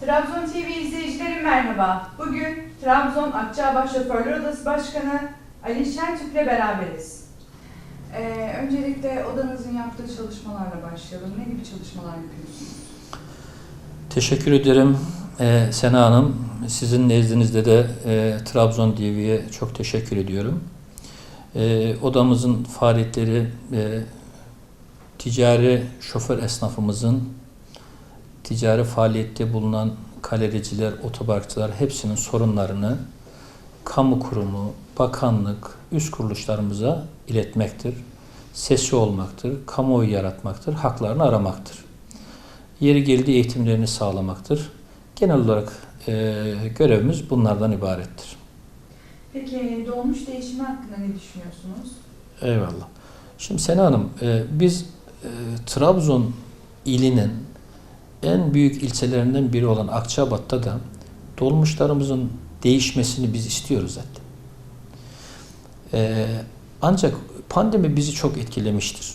Trabzon TV izleyicileri merhaba. Bugün Trabzon Akçaabat Şoförler Odası Başkanı Ali Şentürk'le beraberiz. Ee, öncelikle odanızın yaptığı çalışmalarla başlayalım. Ne gibi çalışmalar yapıyorsunuz? Teşekkür ederim ee, Sena Hanım. Sizin nezdinizde de e, Trabzon TV'ye çok teşekkür ediyorum. E, odamızın faaliyetleri e, ticari şoför esnafımızın ticari faaliyette bulunan galericiler, otoparkçılar hepsinin sorunlarını kamu kurumu, bakanlık, üst kuruluşlarımıza iletmektir. Sesi olmaktır, kamuoyu yaratmaktır, haklarını aramaktır yeri geldiği eğitimlerini sağlamaktır. Genel olarak e, görevimiz bunlardan ibarettir. Peki dolmuş değişimi hakkında ne düşünüyorsunuz? Eyvallah. Şimdi Sena Hanım, e, biz e, Trabzon ilinin en büyük ilçelerinden biri olan Akçabat'ta da dolmuşlarımızın değişmesini biz istiyoruz zaten. E, ancak pandemi bizi çok etkilemiştir.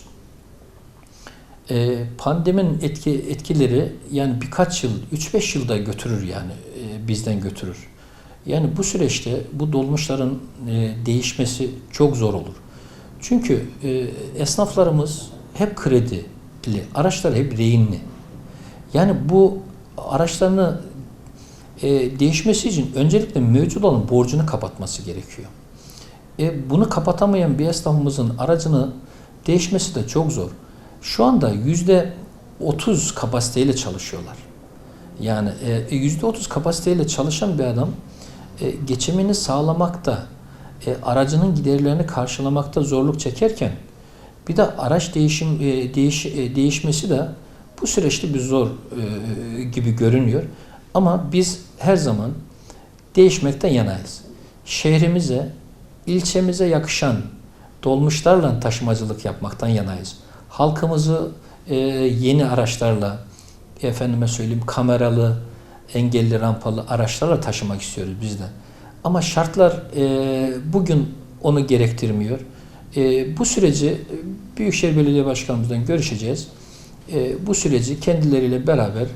E, pandeminin etki, etkileri yani birkaç yıl, 3-5 yılda götürür yani e, bizden götürür. Yani bu süreçte bu dolmuşların e, değişmesi çok zor olur. Çünkü e, esnaflarımız hep kredili, araçlar hep rehinli. Yani bu araçlarını e, değişmesi için öncelikle mevcut olan borcunu kapatması gerekiyor. E, bunu kapatamayan bir esnafımızın aracını değişmesi de çok zor. Şu anda yüzde 30 kapasiteyle çalışıyorlar. Yani e, yüzde 30 kapasiteyle çalışan bir adam e, geçimini sağlamakta, e, aracının giderlerini karşılamakta zorluk çekerken bir de araç değişim e, değiş, e, değişmesi de bu süreçte bir zor e, gibi görünüyor. Ama biz her zaman değişmekten yanayız. Şehrimize, ilçemize yakışan dolmuşlarla taşımacılık yapmaktan yanayız. Halkımızı e, yeni araçlarla, efendime söyleyeyim kameralı, engelli rampalı araçlarla taşımak istiyoruz biz de. Ama şartlar e, bugün onu gerektirmiyor. E, bu süreci Büyükşehir Belediye Başkanımızdan görüşeceğiz. E, bu süreci kendileriyle beraber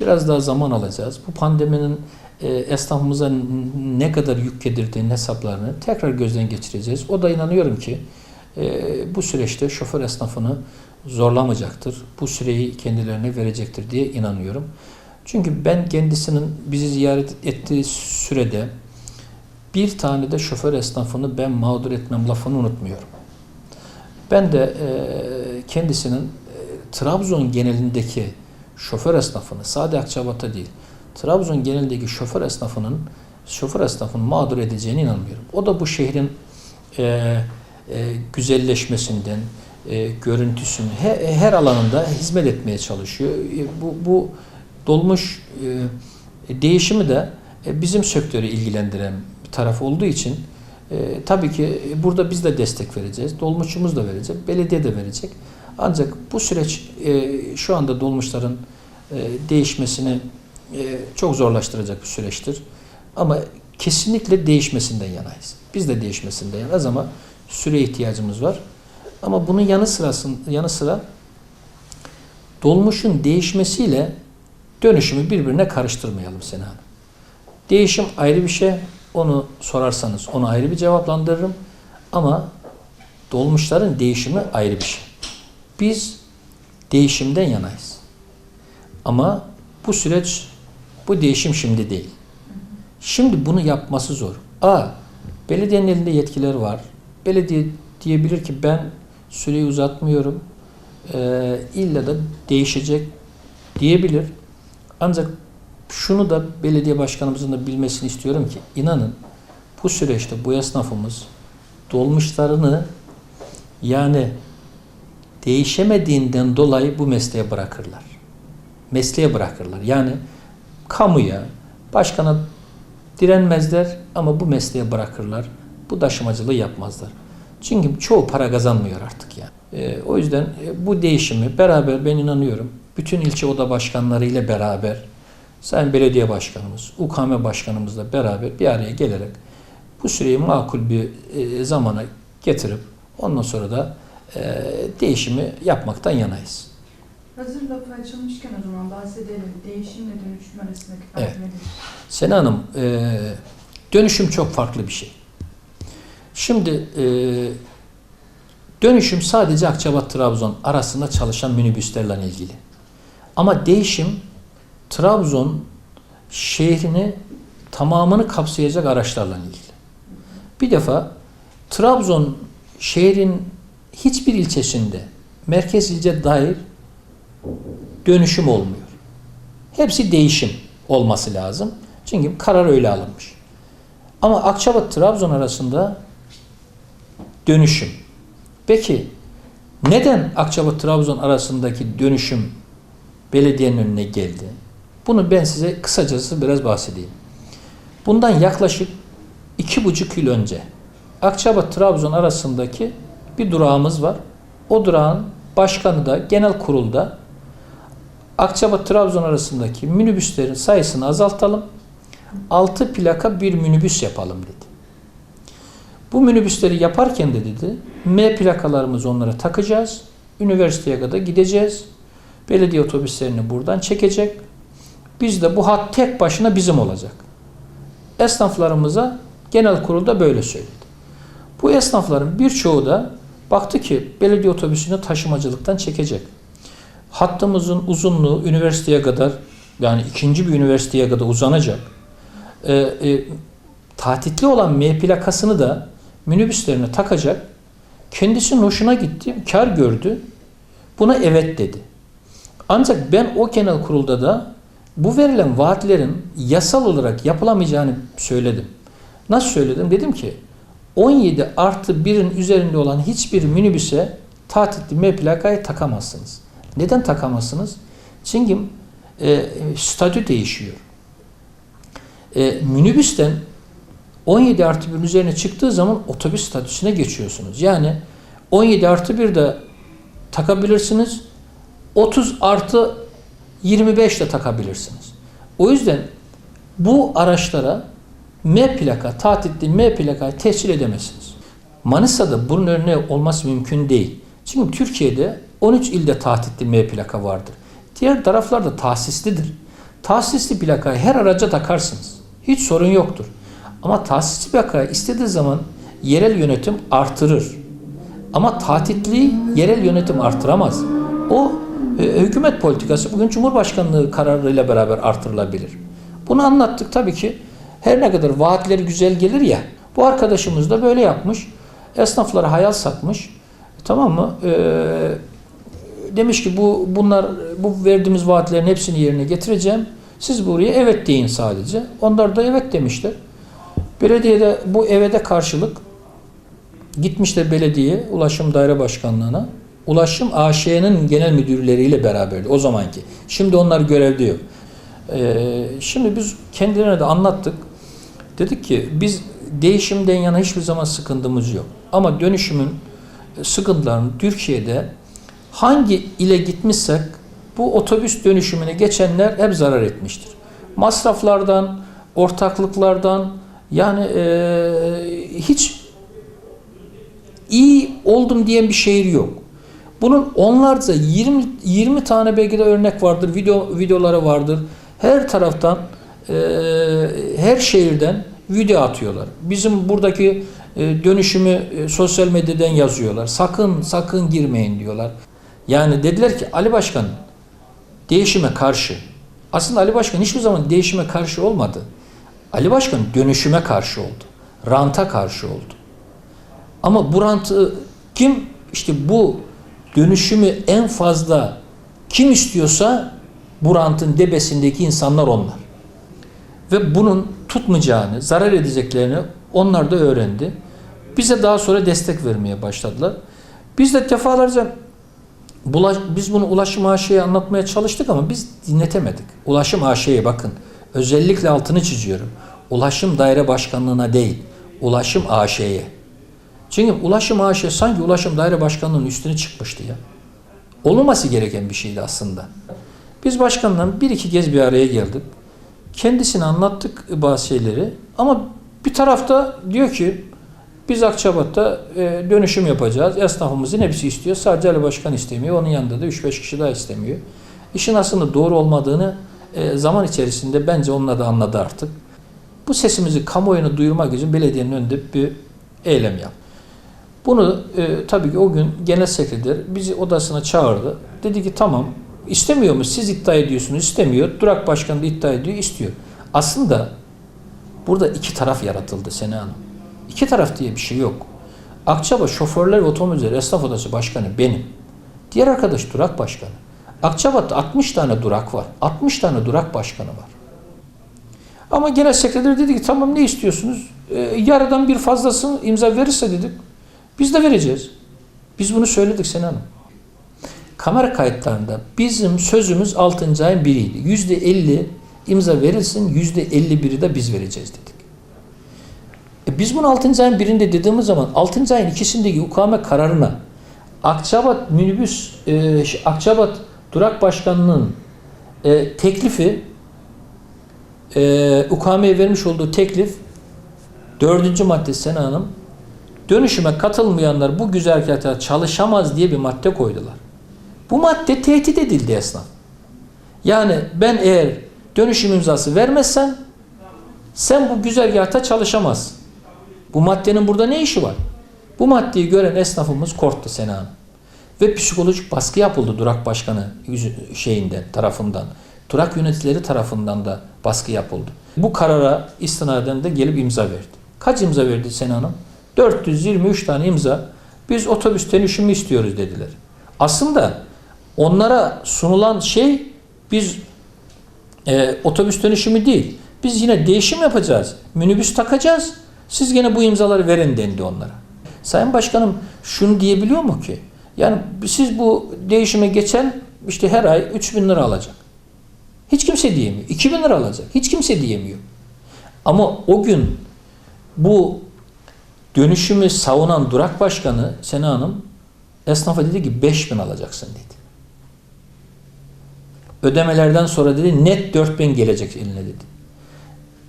biraz daha zaman alacağız. Bu pandeminin e, esnafımıza ne kadar yük yedirdiğinin hesaplarını tekrar gözden geçireceğiz. O da inanıyorum ki e, bu süreçte şoför esnafını zorlamayacaktır. Bu süreyi kendilerine verecektir diye inanıyorum. Çünkü ben kendisinin bizi ziyaret ettiği sürede bir tane de şoför esnafını ben mağdur etmem lafını unutmuyorum. Ben de e, kendisinin Trabzon genelindeki şoför esnafını, sadece Akçabat'ta değil, Trabzon genelindeki şoför esnafının şoför esnafını mağdur edeceğine inanmıyorum. O da bu şehrin e, e, güzelleşmesinden, e, görüntüsünü her, her alanında hizmet etmeye çalışıyor. E, bu, bu dolmuş e, değişimi de e, bizim sektörü ilgilendiren bir taraf olduğu için e, tabii ki burada biz de destek vereceğiz. Dolmuşçumuz da verecek, belediye de verecek. Ancak bu süreç e, şu anda dolmuşların e, değişmesini e, çok zorlaştıracak bir süreçtir. Ama kesinlikle değişmesinden yanayız. Biz de değişmesinden yanayız ama süre ihtiyacımız var. Ama bunun yanı sırasın yanı sıra dolmuşun değişmesiyle dönüşümü birbirine karıştırmayalım Sena Hanım. Değişim ayrı bir şey. Onu sorarsanız onu ayrı bir cevaplandırırım. Ama dolmuşların değişimi ayrı bir şey. Biz değişimden yanayız. Ama bu süreç, bu değişim şimdi değil. Şimdi bunu yapması zor. A, belediyenin elinde yetkiler var. Belediye diyebilir ki ben süreyi uzatmıyorum. E, illa da değişecek diyebilir. Ancak şunu da belediye başkanımızın da bilmesini istiyorum ki inanın bu süreçte bu esnafımız dolmuşlarını yani değişemediğinden dolayı bu mesleğe bırakırlar. Mesleğe bırakırlar. Yani kamuya, başkana direnmezler ama bu mesleğe bırakırlar. Bu taşımacılığı yapmazlar. Çünkü çoğu para kazanmıyor artık yani. E, o yüzden e, bu değişimi beraber ben inanıyorum bütün ilçe oda başkanları ile beraber Sayın Belediye Başkanımız, UKM Başkanımızla beraber bir araya gelerek bu süreyi makul bir e, zamana getirip ondan sonra da e, değişimi yapmaktan yanayız. Hazır lafı açılmışken o zaman bahsedelim. Değişimle dönüşüm arasındaki fark Evet. nedir? Sena Hanım, e, dönüşüm çok farklı bir şey. Şimdi e, dönüşüm sadece Akçabat-Trabzon arasında çalışan minibüslerle ilgili. Ama değişim Trabzon şehrini tamamını kapsayacak araçlarla ilgili. Bir defa Trabzon şehrin hiçbir ilçesinde merkez ilçe dair dönüşüm olmuyor. Hepsi değişim olması lazım. Çünkü karar öyle alınmış. Ama Akçabat Trabzon arasında dönüşüm. Peki neden Akçabat Trabzon arasındaki dönüşüm belediyenin önüne geldi? Bunu ben size kısacası biraz bahsedeyim. Bundan yaklaşık iki buçuk yıl önce Akçabat Trabzon arasındaki bir durağımız var. O durağın başkanı da genel kurulda Akçabat Trabzon arasındaki minibüslerin sayısını azaltalım. 6 plaka bir minibüs yapalım dedi. Bu minibüsleri yaparken de dedi M plakalarımızı onlara takacağız. Üniversiteye kadar gideceğiz. Belediye otobüslerini buradan çekecek. Biz de bu hat tek başına bizim olacak. Esnaflarımıza genel kurulda böyle söyledi. Bu esnafların birçoğu da baktı ki belediye otobüsünü taşımacılıktan çekecek. Hattımızın uzunluğu üniversiteye kadar yani ikinci bir üniversiteye kadar uzanacak. Ee, e, tatitli olan M plakasını da minibüslerine takacak. Kendisinin hoşuna gitti, kar gördü. Buna evet dedi. Ancak ben o genel kurulda da bu verilen vaatlerin yasal olarak yapılamayacağını söyledim. Nasıl söyledim? Dedim ki 17 artı 1'in üzerinde olan hiçbir minibüse tatitli M plakayı takamazsınız. Neden takamazsınız? Çünkü e, statü değişiyor. E, minibüsten 17 artı 1'in üzerine çıktığı zaman otobüs statüsüne geçiyorsunuz. Yani 17 artı 1 de takabilirsiniz. 30 artı 25 de takabilirsiniz. O yüzden bu araçlara M plaka, tatitli M plakayı tescil edemezsiniz. Manisa'da bunun örneği olması mümkün değil. Çünkü Türkiye'de 13 ilde tatitli M plaka vardır. Diğer taraflarda tahsislidir. Tahsisli plakayı her araca takarsınız. Hiç sorun yoktur. Ama tahsisli plakayı istediği zaman yerel yönetim artırır. Ama tatitli yerel yönetim artıramaz. O e, hükümet politikası bugün Cumhurbaşkanlığı kararıyla beraber artırılabilir. Bunu anlattık tabii ki. Her ne kadar vaatleri güzel gelir ya. Bu arkadaşımız da böyle yapmış. Esnaflara hayal satmış. Tamam mı? Ee, demiş ki bu bunlar bu verdiğimiz vaatlerin hepsini yerine getireceğim. Siz buraya evet deyin sadece. Onlar da evet demişler. Belediyede bu evede karşılık gitmişler belediye ulaşım daire başkanlığına. Ulaşım AŞ'nin genel müdürleriyle beraberdi o zamanki. Şimdi onlar görevde yok. Ee, şimdi biz kendilerine de anlattık. Dedik ki biz değişimden yana hiçbir zaman sıkıntımız yok. Ama dönüşümün sıkıntılarını Türkiye'de hangi ile gitmişsek bu otobüs dönüşümüne geçenler hep zarar etmiştir. Masraflardan, ortaklıklardan yani e, hiç iyi oldum diyen bir şehir yok. Bunun onlarca 20 20 tane belki de örnek vardır, video videoları vardır. Her taraftan e, her şehirden video atıyorlar. Bizim buradaki e, dönüşümü e, sosyal medyadan yazıyorlar. Sakın sakın girmeyin diyorlar. Yani dediler ki Ali Başkan değişime karşı. Aslında Ali Başkan hiçbir zaman değişime karşı olmadı. Ali Başkan dönüşüme karşı oldu. Ranta karşı oldu. Ama bu rantı kim işte bu dönüşümü en fazla kim istiyorsa bu rantın debesindeki insanlar onlar. Ve bunun tutmayacağını, zarar edeceklerini onlar da öğrendi. Bize daha sonra destek vermeye başladılar. Biz de defalarca bulaş, biz bunu Ulaşım AŞ'ye anlatmaya çalıştık ama biz dinletemedik. Ulaşım AŞ'ye bakın. Özellikle altını çiziyorum. Ulaşım Daire Başkanlığı'na değil, Ulaşım AŞ'ye. Çünkü Ulaşım AŞ sanki Ulaşım Daire Başkanlığı'nın üstüne çıkmıştı ya. Olmaması gereken bir şeydi aslında. Biz başkanla bir iki kez bir araya geldik. Kendisine anlattık bazı şeyleri ama bir tarafta diyor ki Biz Akçabat'ta e, dönüşüm yapacağız. Esnafımızın hepsi istiyor. Sadece Ali Başkan istemiyor. Onun yanında da 3-5 kişi daha istemiyor. İşin aslında doğru olmadığını e, zaman içerisinde bence onlar da anladı artık. Bu sesimizi kamuoyuna duyurmak için belediyenin önünde bir eylem yap. Bunu e, tabii ki o gün genel sekreter bizi odasına çağırdı. Dedi ki tamam istemiyor mu? Siz iddia ediyorsunuz istemiyor. Durak başkanı da iddia ediyor istiyor. Aslında burada iki taraf yaratıldı Sena Hanım. İki taraf diye bir şey yok. Akçaba Şoförler ve Otomobilciler Esnaf Odası Başkanı benim. Diğer arkadaş durak başkanı. Akçabat'ta 60 tane durak var. 60 tane durak başkanı var. Ama genel sekreter dedi ki tamam ne istiyorsunuz? Ee, yarıdan bir fazlasını imza verirse dedik. Biz de vereceğiz. Biz bunu söyledik Sena Hanım. Kamera kayıtlarında bizim sözümüz 6. ayın biriydi. %50 imza verilsin, %51'i de biz vereceğiz dedik. E biz bunu 6. ayın birinde dediğimiz zaman 6. ayın ikisindeki ukame kararına Akçabat minibüs, e, Akçabat Durak Başkanlığı'nın e, teklifi e, ukameye vermiş olduğu teklif dördüncü madde Sena Hanım dönüşüme katılmayanlar bu güzergahta çalışamaz diye bir madde koydular. Bu madde tehdit edildi esnaf. Yani ben eğer dönüşüm imzası vermezsen sen bu güzergahta çalışamazsın. Bu maddenin burada ne işi var? Bu maddeyi gören esnafımız korktu Sena Hanım. Ve psikolojik baskı yapıldı durak başkanı şeyinden tarafından. Durak yöneticileri tarafından da baskı yapıldı. Bu karara istinaden de gelip imza verdi. Kaç imza verdi Sena Hanım? 423 tane imza. Biz otobüs dönüşümü istiyoruz dediler. Aslında onlara sunulan şey biz e, otobüs dönüşümü değil. Biz yine değişim yapacağız. Minibüs takacağız. Siz gene bu imzaları verin dendi onlara. Sayın Başkanım şunu diyebiliyor mu ki? Yani siz bu değişime geçen işte her ay 3 bin lira alacak. Hiç kimse diyemiyor. 2 bin lira alacak. Hiç kimse diyemiyor. Ama o gün bu dönüşümü savunan durak başkanı Sena Hanım esnafa dedi ki 5 bin alacaksın dedi. Ödemelerden sonra dedi net 4 bin gelecek eline dedi.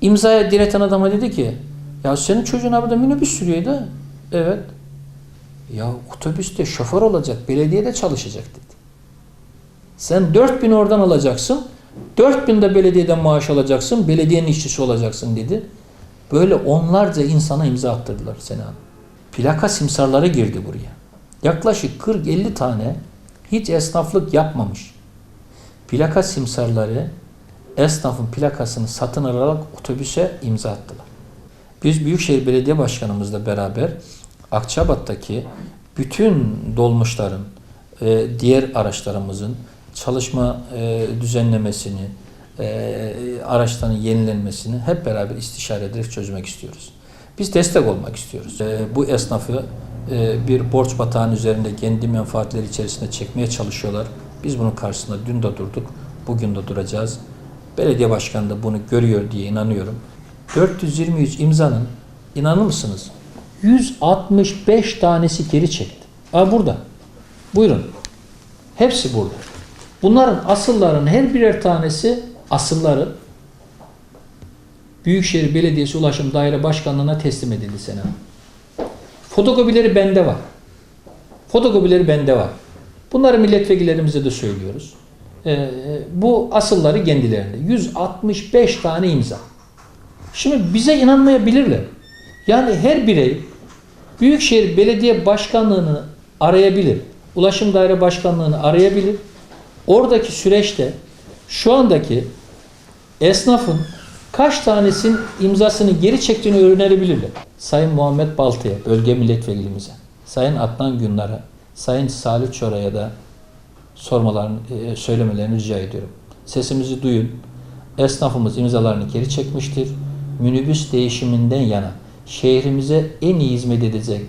İmzaya direten adama dedi ki ya senin çocuğun burada minibüs sürüyordu. Evet. Ya otobüste şoför olacak, belediyede çalışacak dedi. Sen 4 bin oradan alacaksın, 4 bin de belediyeden maaş alacaksın, belediyenin işçisi olacaksın dedi. Böyle onlarca insana imza attırdılar Sena Hanım. Plaka simsarları girdi buraya. Yaklaşık 40-50 tane hiç esnaflık yapmamış. Plaka simsarları esnafın plakasını satın alarak otobüse imza attılar. Biz Büyükşehir Belediye Başkanımızla beraber Akçabat'taki bütün dolmuşların, e, diğer araçlarımızın çalışma e, düzenlemesini, e, araçların yenilenmesini hep beraber istişare ederek çözmek istiyoruz. Biz destek olmak istiyoruz. Bu esnafı bir borç batağının üzerinde kendi menfaatleri içerisinde çekmeye çalışıyorlar. Biz bunun karşısında dün de durduk, bugün de duracağız. Belediye başkanı da bunu görüyor diye inanıyorum. 423 imzanın inanır mısınız? 165 tanesi geri çekti. Aa burada. Buyurun. Hepsi burada. Bunların asıllarının her birer tanesi asılları Büyükşehir Belediyesi Ulaşım Daire Başkanlığı'na teslim edildi Sena. Fotokopileri bende var. Fotokopileri bende var. Bunları milletvekillerimize de söylüyoruz. Ee, bu asılları kendilerinde. 165 tane imza. Şimdi bize inanmayabilirler. Yani her birey Büyükşehir Belediye Başkanlığı'nı arayabilir. Ulaşım Daire Başkanlığı'nı arayabilir. Oradaki süreçte şu andaki esnafın kaç tanesinin imzasını geri çektiğini öğrenebilirler. Sayın Muhammed Baltı'ya, bölge milletvekilimize, Sayın Adnan Günlar'a, Sayın Salih Çora'ya da sormalarını, e, söylemelerini rica ediyorum. Sesimizi duyun. Esnafımız imzalarını geri çekmiştir. Minibüs değişiminden yana şehrimize en iyi hizmet edecek,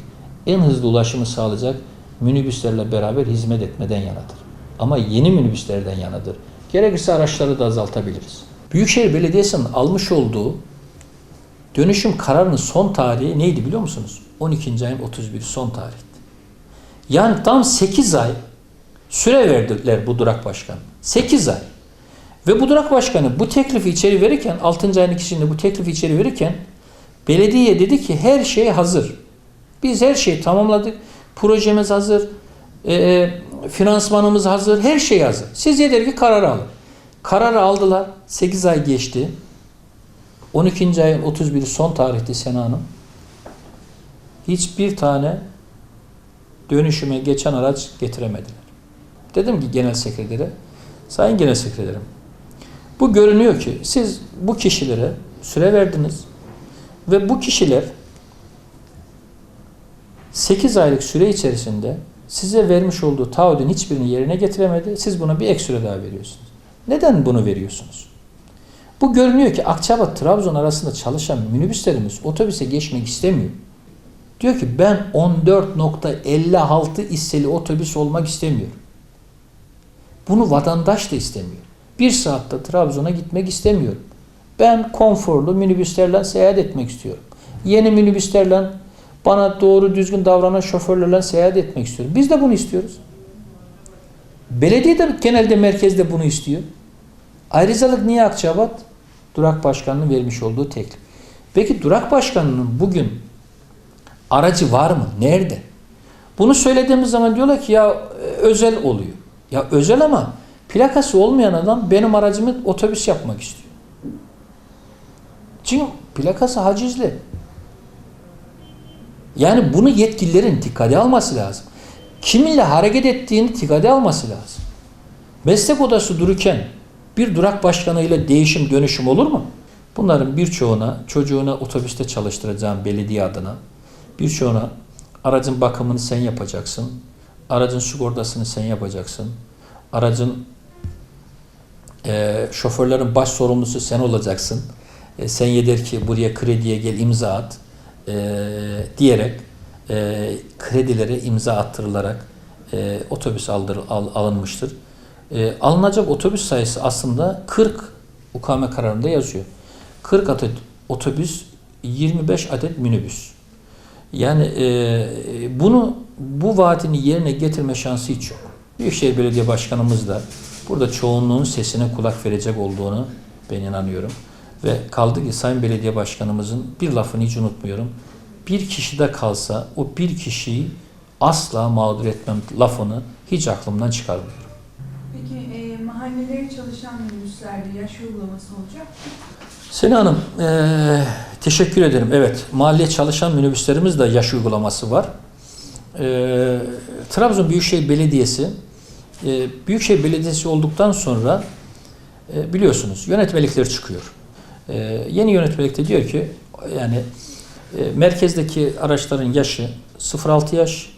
en hızlı ulaşımı sağlayacak minibüslerle beraber hizmet etmeden yanadır. Ama yeni minibüslerden yanadır. Gerekirse araçları da azaltabiliriz. Büyükşehir Belediyesi'nin almış olduğu dönüşüm kararının son tarihi neydi biliyor musunuz? 12. ayın 31 son tarihti. Yani tam 8 ay süre verdiler bu durak başkanı. 8 ay. Ve bu durak başkanı bu teklifi içeri verirken 6. ayın ikisinde bu teklifi içeri verirken belediye dedi ki her şey hazır. Biz her şeyi tamamladık. Projemiz hazır. e, finansmanımız hazır. Her şey hazır. Siz yeter ki kararı alın. Kararı aldılar. 8 ay geçti. 12. ayın 31'i son tarihti Sena Hanım. Hiçbir tane dönüşüme geçen araç getiremediler. Dedim ki genel sekretere, sayın genel sekreterim, bu görünüyor ki siz bu kişilere süre verdiniz ve bu kişiler 8 aylık süre içerisinde size vermiş olduğu taahhüdün hiçbirini yerine getiremedi. Siz buna bir ek süre daha veriyorsunuz. Neden bunu veriyorsunuz? Bu görünüyor ki Akçabat Trabzon arasında çalışan minibüslerimiz otobüse geçmek istemiyor. Diyor ki ben 14.56 hisseli otobüs olmak istemiyorum. Bunu vatandaş da istemiyor. Bir saatte Trabzon'a gitmek istemiyorum. Ben konforlu minibüslerle seyahat etmek istiyorum. Yeni minibüslerle bana doğru düzgün davranan şoförlerle seyahat etmek istiyorum. Biz de bunu istiyoruz. Belediye de genelde merkezde bunu istiyor. Ayrıcalık niye Akçabat? Durak Başkanı'nın vermiş olduğu teklif. Peki Durak Başkanı'nın bugün aracı var mı? Nerede? Bunu söylediğimiz zaman diyorlar ki ya e, özel oluyor. Ya özel ama plakası olmayan adam benim aracımı otobüs yapmak istiyor. Çünkü plakası hacizli. Yani bunu yetkililerin dikkate alması lazım. Kiminle hareket ettiğini dikkate alması lazım. Meslek odası dururken bir durak başkanıyla değişim dönüşüm olur mu? Bunların birçoğuna çocuğuna otobüste çalıştıracağım belediye adına birçoğuna aracın bakımını sen yapacaksın. Aracın sigortasını sen yapacaksın. Aracın e, şoförlerin baş sorumlusu sen olacaksın. E, sen yeter ki buraya krediye gel imza at e, diyerek e, kredilere imza attırılarak e, otobüs aldır, al, alınmıştır. E, alınacak otobüs sayısı aslında 40 ukame kararında yazıyor. 40 adet otobüs, 25 adet minibüs. Yani e, bunu bu vaadini yerine getirme şansı hiç yok. Büyükşehir Belediye Başkanımız da burada çoğunluğun sesine kulak verecek olduğunu ben inanıyorum. Ve kaldı ki Sayın Belediye Başkanımızın bir lafını hiç unutmuyorum. Bir kişi de kalsa o bir kişiyi asla mağdur etmem lafını hiç aklımdan çıkarmıyorum. Peki e, mahallelere çalışan minibüslerde yaş uygulaması olacak mı? Sena Hanım, eee, teşekkür ederim. Evet, mahalleye çalışan minibüslerimizde yaş uygulaması var. Eee, Trabzon Büyükşehir Belediyesi, eee, Büyükşehir Belediyesi olduktan sonra eee, biliyorsunuz yönetmelikler çıkıyor. Eee, yeni yönetmelik de diyor ki, yani eee, merkezdeki araçların yaşı 0-6 yaş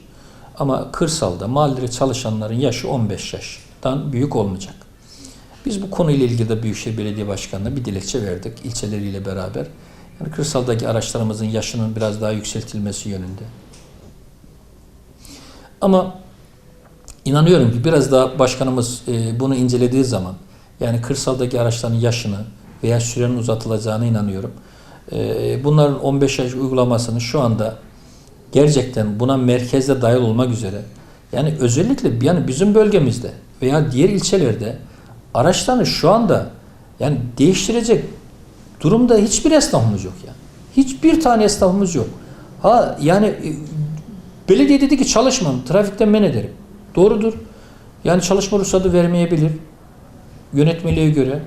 ama kırsalda mahallede çalışanların yaşı 15 yaştan büyük olmayacak. Biz bu konuyla ilgili de Büyükşehir Belediye Başkanı'na bir dilekçe verdik ilçeleriyle beraber. Yani kırsaldaki araçlarımızın yaşının biraz daha yükseltilmesi yönünde. Ama inanıyorum ki biraz daha başkanımız e, bunu incelediği zaman yani kırsaldaki araçların yaşını veya sürenin uzatılacağına inanıyorum. E, bunların 15 yaş uygulamasını şu anda gerçekten buna merkezde dahil olmak üzere yani özellikle yani bizim bölgemizde veya diğer ilçelerde araçlarını şu anda yani değiştirecek durumda hiçbir esnafımız yok yani. Hiçbir tane esnafımız yok. Ha yani e, belediye dedi ki çalışmam, trafikten men ederim. Doğrudur. Yani çalışma ruhsatı vermeyebilir. Yönetmeliğe göre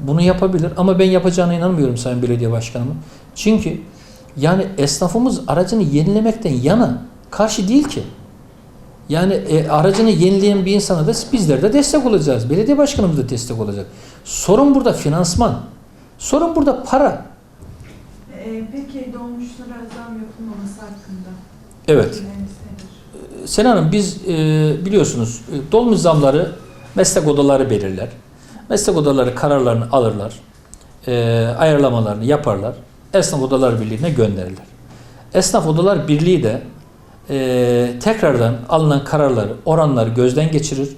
bunu yapabilir ama ben yapacağına inanmıyorum Sayın Belediye Başkanımın. Çünkü yani esnafımız aracını yenilemekten yana karşı değil ki. Yani e, aracını yenileyen bir insana da bizler de destek olacağız. Belediye başkanımız da destek olacak. Sorun burada finansman. Sorun burada para. E, peki dolmuşlara zam yapılmaması hakkında Evet. nedir? Sena Hanım biz e, biliyorsunuz e, dolmuş zamları meslek odaları belirler. Meslek odaları kararlarını alırlar. E, ayarlamalarını yaparlar. Esnaf Odalar Birliği'ne gönderirler. Esnaf Odalar Birliği de e, tekrardan alınan kararları, oranları gözden geçirir.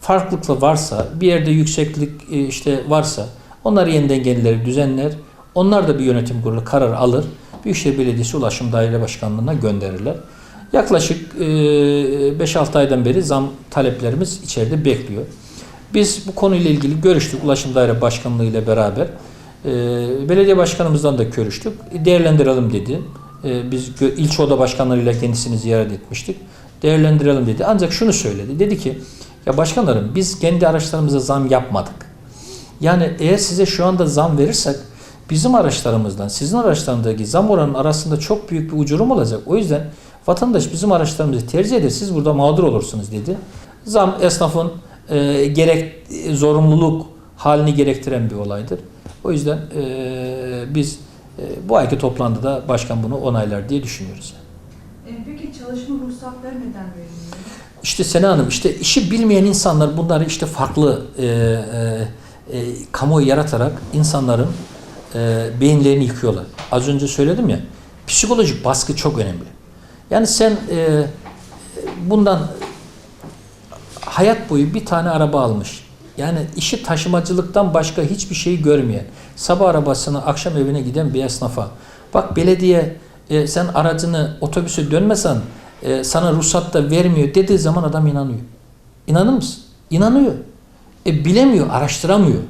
Farklılıkla varsa, bir yerde yükseklik e, işte varsa onları yeniden kendileri düzenler. Onlar da bir yönetim kurulu karar alır. Büyükşehir Belediyesi Ulaşım Daire Başkanlığı'na gönderirler. Yaklaşık e, 5-6 aydan beri zam taleplerimiz içeride bekliyor. Biz bu konuyla ilgili görüştük Ulaşım Daire Başkanlığı ile beraber. E, belediye başkanımızdan da görüştük. Değerlendirelim dedi. E, biz ilçe oda başkanlarıyla kendisini ziyaret etmiştik. Değerlendirelim dedi. Ancak şunu söyledi. Dedi ki ya başkanlarım biz kendi araçlarımıza zam yapmadık. Yani eğer size şu anda zam verirsek bizim araçlarımızdan sizin araçlarındaki zam oranının arasında çok büyük bir uçurum olacak. O yüzden vatandaş bizim araçlarımızı tercih eder siz burada mağdur olursunuz dedi. Zam esnafın e, gerek zorunluluk halini gerektiren bir olaydır. O yüzden e, biz e, bu ayki toplantıda başkan bunu onaylar diye düşünüyoruz. E, peki çalışma ruhsatları neden verilmiyor? İşte Sena Hanım, işte işi bilmeyen insanlar bunları işte farklı e, e, e, kamuoyu yaratarak insanların e, beyinlerini yıkıyorlar. Az önce söyledim ya, psikolojik baskı çok önemli. Yani sen e, bundan hayat boyu bir tane araba almış. Yani işi taşımacılıktan başka hiçbir şeyi görmeyen, sabah arabasına akşam evine giden bir esnafa. Bak belediye e, sen aracını otobüse dönmesen e, sana ruhsat da vermiyor dediği zaman adam inanıyor. İnanır mısın? İnanıyor. E bilemiyor, araştıramıyor.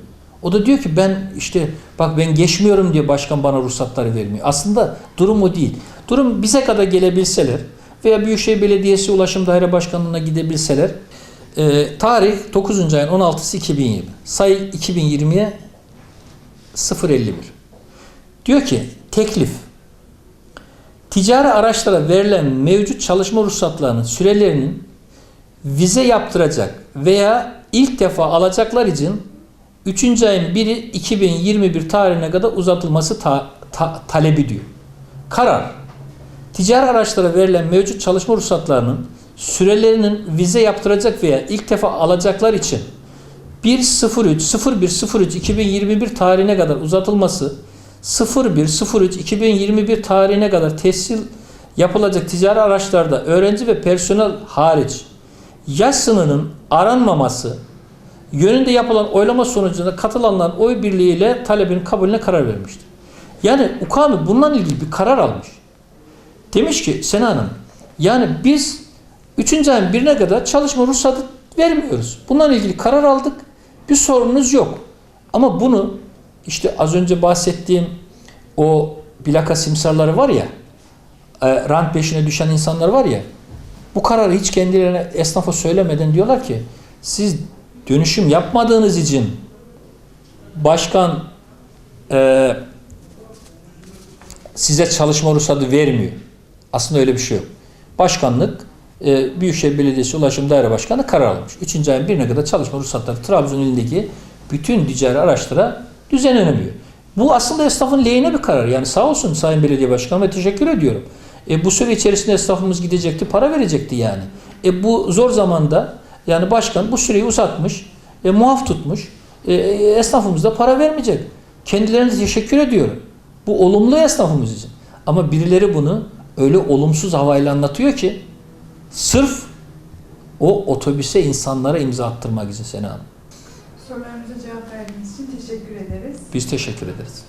O da diyor ki ben işte bak ben geçmiyorum diye başkan bana ruhsatları vermiyor. Aslında durum o değil. Durum bize kadar gelebilseler veya Büyükşehir Belediyesi Ulaşım Daire Başkanlığı'na gidebilseler e, tarih 9. ayın 16'sı 2020. Sayı 2020'ye 051. Diyor ki teklif ticari araçlara verilen mevcut çalışma ruhsatlarının sürelerinin vize yaptıracak veya ilk defa alacaklar için 3. ayın 1'i 2021 tarihine kadar uzatılması ta- ta- talebi diyor. Karar. Ticari araçlara verilen mevcut çalışma ruhsatlarının sürelerinin vize yaptıracak veya ilk defa alacaklar için 1.03.01.03.2021 tarihine kadar uzatılması 01.03.2021 tarihine kadar tescil yapılacak ticari araçlarda öğrenci ve personel hariç yaş sınırının aranmaması yönünde yapılan oylama sonucunda katılanların oy birliğiyle talebin kabulüne karar vermiştir. Yani UKAMI bununla ilgili bir karar almış. Demiş ki Sena Hanım yani biz 3. ayın birine kadar çalışma ruhsatı vermiyoruz. Bununla ilgili karar aldık. Bir sorunumuz yok. Ama bunu işte az önce bahsettiğim o plaka simsarları var ya e, rant peşine düşen insanlar var ya bu kararı hiç kendilerine esnafa söylemeden diyorlar ki siz dönüşüm yapmadığınız için başkan e, size çalışma ruhsatı vermiyor. Aslında öyle bir şey yok. Başkanlık e, Büyükşehir Belediyesi Ulaşım Daire Başkanı karar almış. 3. ayın birine kadar çalışma ruhsatları Trabzon ilindeki bütün ticari araçlara düzenlenemiyor. Bu aslında esnafın lehine bir karar. Yani sağ olsun Sayın Belediye Başkanı ve teşekkür ediyorum. E, bu süre içerisinde esnafımız gidecekti, para verecekti yani. E, bu zor zamanda yani başkan bu süreyi uzatmış, e, muaf tutmuş. E, e, esnafımız da para vermeyecek. Kendilerine teşekkür ediyorum. Bu olumlu esnafımız için. Ama birileri bunu öyle olumsuz havayla anlatıyor ki sırf o otobüse insanlara imza attırmak için Sena Hanım. Sorularımıza cevap verdiğiniz için teşekkür ederiz. Biz teşekkür ederiz.